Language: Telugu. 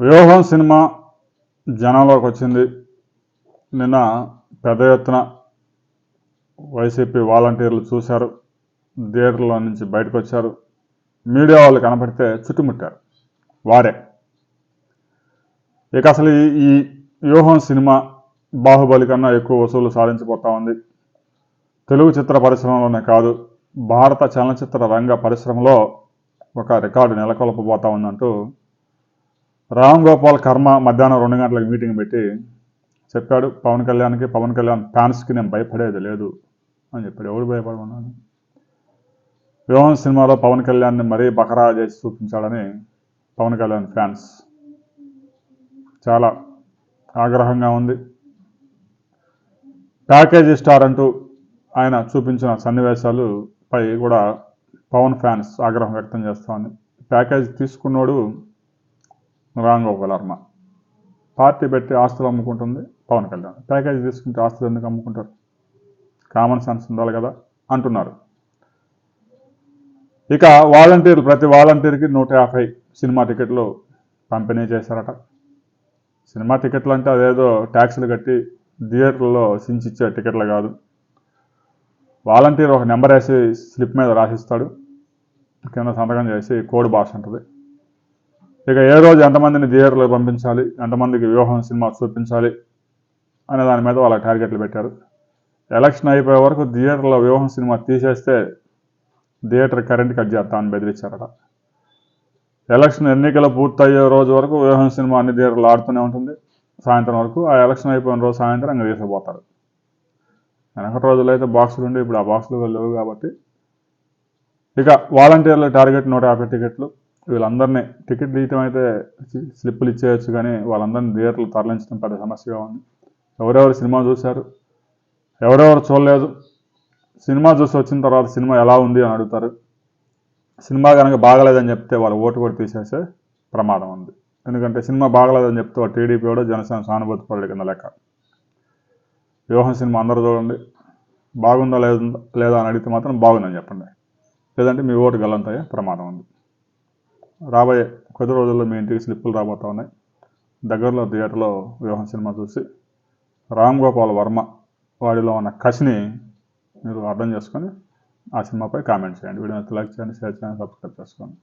వ్యూహం సినిమా జనంలోకి వచ్చింది. నిన్న పెద్ద ఎత్తున వైసీపీ వాలంటీర్లు చూశారు. థియేటర్లో నుంచి బయటకు వచ్చారు. మీడియా వాళ్ళు కనపడితే చుట్టుముట్టారు. వారే. ఇక అసలు ఈ- ఈ వ్యూహం సినిమా బాహుబలి కన్నా ఎక్కువ వసూలు సాధించబోతా ఉంది. తెలుగు చిత్ర పరిశ్రమలోనే కాదు భారత చలనచిత్ర రంగ పరిశ్రమలో ఒక రికార్డు నెలకొల్పబోతా ఉందంటూ రామ్ గోపాల్ కర్మ మధ్యాహ్నం రెండు గంటలకు మీటింగ్ పెట్టి చెప్పాడు పవన్ కళ్యాణ్కి పవన్ కళ్యాణ్ ఫ్యాన్స్కి నేను భయపడేది లేదు అని చెప్పాడు. ఎవడు భయపడమన్నాను వ్యూహం సినిమాలో పవన్ కళ్యాణ్ని మరీ బకరా చేసి చూపించాడని పవన్ కళ్యాణ్ ఫ్యాన్స్. చాలా ఆగ్రహంగా ఉంది. ప్యాకేజీ స్టార్ అంటూ ఆయన చూపించిన సన్నివేశాలు పై కూడా పవన్ ఫ్యాన్స్ ఆగ్రహం వ్యక్తం చేస్తోంది ప్యాకేజ్ తీసుకున్నోడు రాంగ్ గోపాల్ పార్టీ పెట్టి ఆస్తులు అమ్ముకుంటుంది పవన్ కళ్యాణ్. ప్యాకేజ్ తీసుకుంటే ఆస్తులు ఎందుకు అమ్ముకుంటారు? కామన్ సెన్స్ ఉండాలి కదా అంటున్నారు. ఇక వాలంటీర్లు ప్రతి వాలంటీర్కి నూట యాభై సినిమా టికెట్లు పంపిణీ చేశారట. సినిమా టికెట్లు అంటే అదేదో ట్యాక్సులు కట్టి థియేటర్లో సించిచ్చే టికెట్లు కాదు. వాలంటీర్ ఒక నెంబర్ వేసి స్లిప్ మీద రాసిస్తాడు. కింద సంతకం చేసి కోడ్ భాష ఉంటుంది ఇక ఏ రోజు ఎంతమందిని థియేటర్లో పంపించాలి ఎంతమందికి వ్యూహం సినిమా చూపించాలి అనే దాని మీద వాళ్ళ టార్గెట్లు పెట్టారు. ఎలక్షన్ అయిపోయే వరకు థియేటర్లో వ్యూహం సినిమా తీసేస్తే థియేటర్ కరెంట్ కట్ చేస్తామని బెదిరించారట. ఎలక్షన్ ఎన్నికలు పూర్తయ్యే రోజు వరకు వ్యూహం సినిమా అన్ని థియేటర్లు ఆడుతూనే ఉంటుంది. సాయంత్రం వరకు ఆ ఎలక్షన్ అయిపోయిన రోజు సాయంత్రం ఇంకా తీసుకుపోతారు. వెనకటి రోజుల్లో అయితే బాక్సులు ఉండి ఇప్పుడు ఆ బాక్సులు లేవు కాబట్టి ఇక వాలంటీర్ల టార్గెట్ నూట యాభై టికెట్లు వీళ్ళందరినీ టికెట్ తీయటం అయితే స్లిప్పులు ఇచ్చేయచ్చు కానీ వాళ్ళందరినీ థియేటర్లు తరలించడం పెద్ద సమస్యగా ఉంది. ఎవరెవరు సినిమా చూశారు? ఎవరెవరు చూడలేదు? సినిమా చూసి వచ్చిన తర్వాత సినిమా ఎలా ఉంది అని అడుగుతారు. సినిమా కనుక బాగలేదని చెప్తే వాళ్ళు ఓటు కూడా తీసేసే ప్రమాదం ఉంది. ఎందుకంటే సినిమా బాగలేదని చెప్తే టీడీపీ కూడా జనసేన సానుభూతి పరుడు కింద లెక్క. వ్యూహం సినిమా అందరూ చూడండి. బాగుందా లేదా లేదా అని అడిగితే మాత్రం బాగుందని చెప్పండి. లేదంటే మీ ఓటు గల్లంతయ్యే ప్రమాదం ఉంది. రాబోయే కొద్ది రోజుల్లో మీ ఇంటికి స్లిప్పులు రాబోతా ఉన్నాయి. దగ్గరలో థియేటర్లో వ్యూహం సినిమా చూసి రామ్ గోపాల్ వర్మ వాడిలో ఉన్న కసిని మీరు అర్థం చేసుకొని ఆ సినిమాపై కామెంట్ చేయండి. వీడియో లైక్ చేయండి షేర్ చేయండి సబ్స్క్రైబ్ చేసుకోండి.